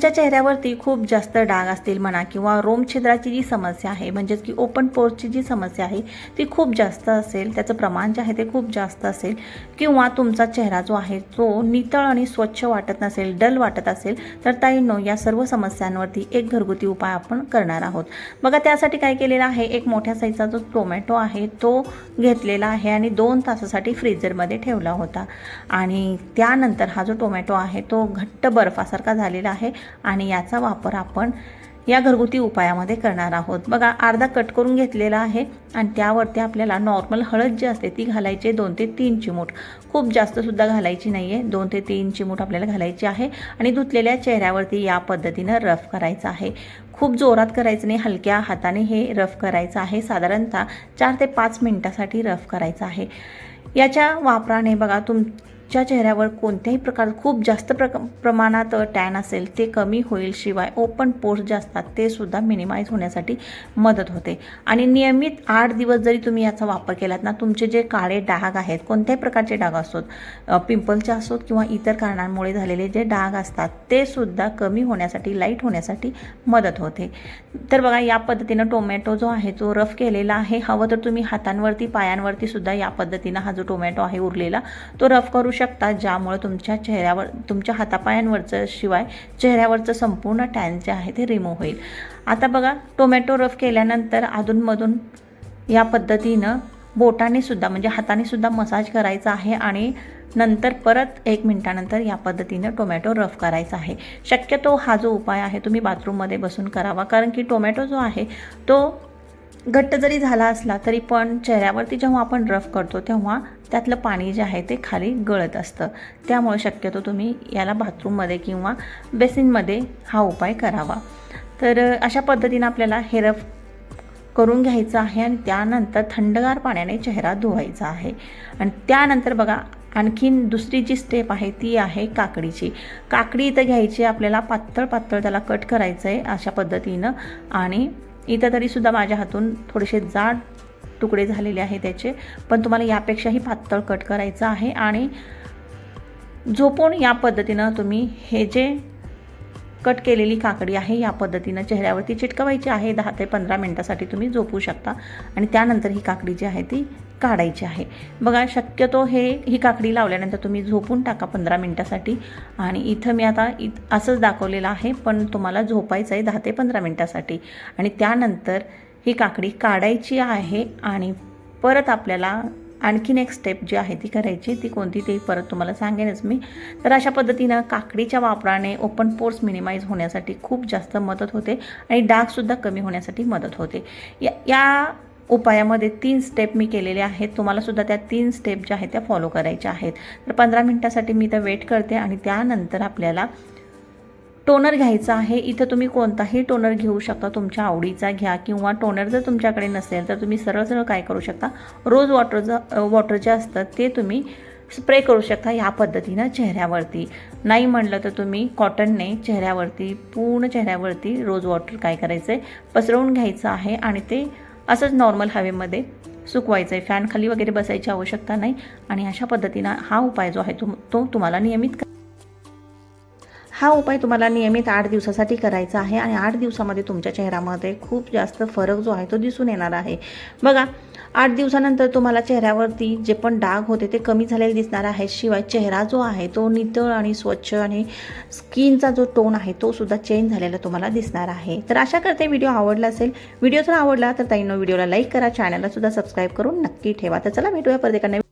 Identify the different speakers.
Speaker 1: तुमच्या चेहऱ्यावरती खूप जास्त डाग असतील म्हणा किंवा रोम छिद्राची जी समस्या आहे म्हणजेच की ओपन पोर्सची जी समस्या आहे ती खूप जास्त असेल त्याचं प्रमाण जे आहे ते खूप जास्त असेल किंवा तुमचा चेहरा जो आहे तो नितळ आणि स्वच्छ वाटत नसेल डल वाटत असेल तर ताईंनो या सर्व समस्यांवरती एक घरगुती उपाय आपण करणार आहोत. बघा त्यासाठी काय केलेलं आहे एक मोठ्या साईजचा जो टोमॅटो आहे तो घेतलेला आहे आणि दोन तासासाठी फ्रीजरमध्ये ठेवला होता. आणि त्यानंतर हा जो टोमॅटो आहे तो घट्ट बर्फासारखा झालेला आहे आणि याचा वापर आपण या घरगुती उपायामध्ये करणार आहोत. बघा अर्धा कट करून घेतलेला आहे आणि त्यावरती आपल्याला नॉर्मल हळद जी असते ती घालायची दोन ते तीन चिमूट. खूप जास्तसुद्धा घालायची नाही आहे दोन ते तीन चिमूट आपल्याला घालायची आहे आणि धुतलेल्या चेहऱ्यावरती या पद्धतीनं रफ करायचं आहे. खूप जोरात करायचं नाही हलक्या हाताने हे रफ करायचं आहे. साधारणतः चार ते पाच मिनटासाठी रफ करायचं आहे. याच्या वापराने बघा तुम तुमच्या चेहऱ्यावर कोणत्याही प्रकार खूप जास्त प्रक प्रमाणात टॅन असेल ते कमी होईल शिवाय ओपन पोर्स जे असतात ते सुद्धा मिनिमाइज होण्यासाठी मदत होते. आणि नियमित आठ दिवस जरी तुम्ही याचा वापर केलात ना तुमचे जे काळे डाग आहेत कोणत्याही प्रकारचे डाग असोत पिंपलचे असोत किंवा इतर कारणांमुळे झालेले जे डाग असतात ते सुद्धा कमी होण्यासाठी लाइट होण्यासाठी मदत होते. तर बघा या पद्धतीनं टोमॅटो जो आहे तो रफ केलेला आहे. हवं तर तुम्ही हातांवरती पायांवरती सुद्धा या पद्धतीनं हा जो टोमॅटो आहे उरलेला तो रफ करू शकता ज्यामुळे तुमच्या चेहऱ्यावर तुमच्या हातापायांवरचं शिवाय चेहऱ्यावरचं संपूर्ण टॅन जे आहे ते रिमूव्ह होईल. आता बघा टोमॅटो रफ केल्यानंतर अधूनमधून या पद्धतीनं बोटाने सुद्धा म्हणजे हाताने सुद्धा मसाज करायचा आहे आणि नंतर परत एक मिनटानंतर या पद्धतीनं टोमॅटो रफ करायचा आहे. शक्यतो हा जो उपाय आहे तुम्ही बाथरूममध्ये बसून करावा कारण की टोमॅटो जो आहे तो घट्ट जरी झाला असला तरी पण चेहऱ्यावरती जेव्हा आपण रफ करतो तेव्हा त्यातलं पाणी जे आहे ते खाली गळत असतं. त्यामुळे शक्यतो तुम्ही याला बाथरूममध्ये किंवा बेसिनमध्ये हा उपाय करावा. तर अशा पद्धतीनं आपल्याला हे रफ करून घ्यायचं आहे आणि त्यानंतर थंडगार पाण्याने चेहरा धुवायचा आहे. आणि त्यानंतर बघा आणखीन दुसरी जी स्टेप आहे ती आहे काकडीची. काकडी इथं घ्यायची आपल्याला पातळ पातळ त्याला कट करायचं आहे अशा पद्धतीनं. आणि इथं तरीसुद्धा माझ्या हातून थोडेसे जाड तुकडे झालेले आहे त्याचे. पण तुम्हाला यापेक्षाही पातळ कट करायचं आहे आणि झोपून या पद्धतीनं तुम्ही हे जे कट केलेली काकडी आहे या पद्धतीनं चेहऱ्यावरती चिटकवायची आहे. दहा ते पंधरा मिनटासाठी तुम्ही झोपू शकता आणि त्यानंतर ही काकडी जी आहे ती काढायची आहे. बघा शक्यतो हे ही काकडी लावल्यानंतर तुम्ही झोपून टाका पंधरा मिनटासाठी. आणि इथं मी आता इत असंच दाखवलेलं आहे पण तुम्हाला झोपायचं आहे दहा ते पंधरा मिनटासाठी. आणि त्यानंतर ही काकडी काढायची आहे आणि परत आपल्याला आणखीन एक स्टेप जी आहे ती करायची ती कोणती ते परत तुम्हाला सांगेनच मी. तर अशा पद्धतीनं काकडीच्या वापराने ओपन पोर्स मिनिमाइज होण्यासाठी खूप जास्त मदत होते आणि डागसुद्धा कमी होण्यासाठी मदत होते. या या उपायामध्ये तीन स्टेप मी केलेले आहेत. तुम्हालासुद्धा त्या तीन स्टेप ज्या आहेत त्या फॉलो करायच्या आहेत. तर पंधरा मिनटासाठी मी तर वेट करते आणि त्यानंतर आपल्याला टोनर घ्यायचा आहे इथं तुम्ही कोणताही टोनर घेऊ शकता तुमच्या आवडीचा घ्या किंवा टोनर जर तुमच्याकडे नसेल तर तुम्ही सरळ सरळ काय करू शकता? रोज वॉटरचं वॉटर जे असतं ते तुम्ही स्प्रे करू शकता या पद्धतीनं चेहऱ्यावरती. नाही म्हणलं तर तुम्ही कॉटनने चेहऱ्यावरती पूर्ण चेहऱ्यावरती रोज वॉटर काय करायचं आहे पसरवून घ्यायचं आहे आणि ते असंच नॉर्मल हवेमध्ये सुकवायचं आहे फॅनखाली वगैरे बसायची आवश्यकता नाही आणि अशा पद्धतीनं हा उपाय जो आहे तो तो तुम्हाला नियमित हा उपाय तुम्हाला नियमित आठ दिवसासाठी करायचा आहे आणि आठ दिवसामध्ये तुमच्या चेहऱ्यामध्ये खूप जास्त फरक जो आहे तो दिसून येणार आहे. बघा आठ दिवसानंतर तुम्हाला चेहऱ्यावरती जे पण डाग होते ते कमी झालेले दिसणार आहे. शिवाय चेहरा जो आहे तो नितळ आणि स्वच्छ आणि स्किनचा जो टोन आहे तो सुद्धा चेंज झालेला तुम्हाला दिसणार आहे. तर आशा करते व्हिडिओ आवडला असेल. व्हिडिओ जर आवडला तर ताईंनो व्हिडिओला लाईक करा. चॅनलला सुद्धा सबस्क्राईब करून नक्की ठेवा. तर चला भेटूया परत एका नवीन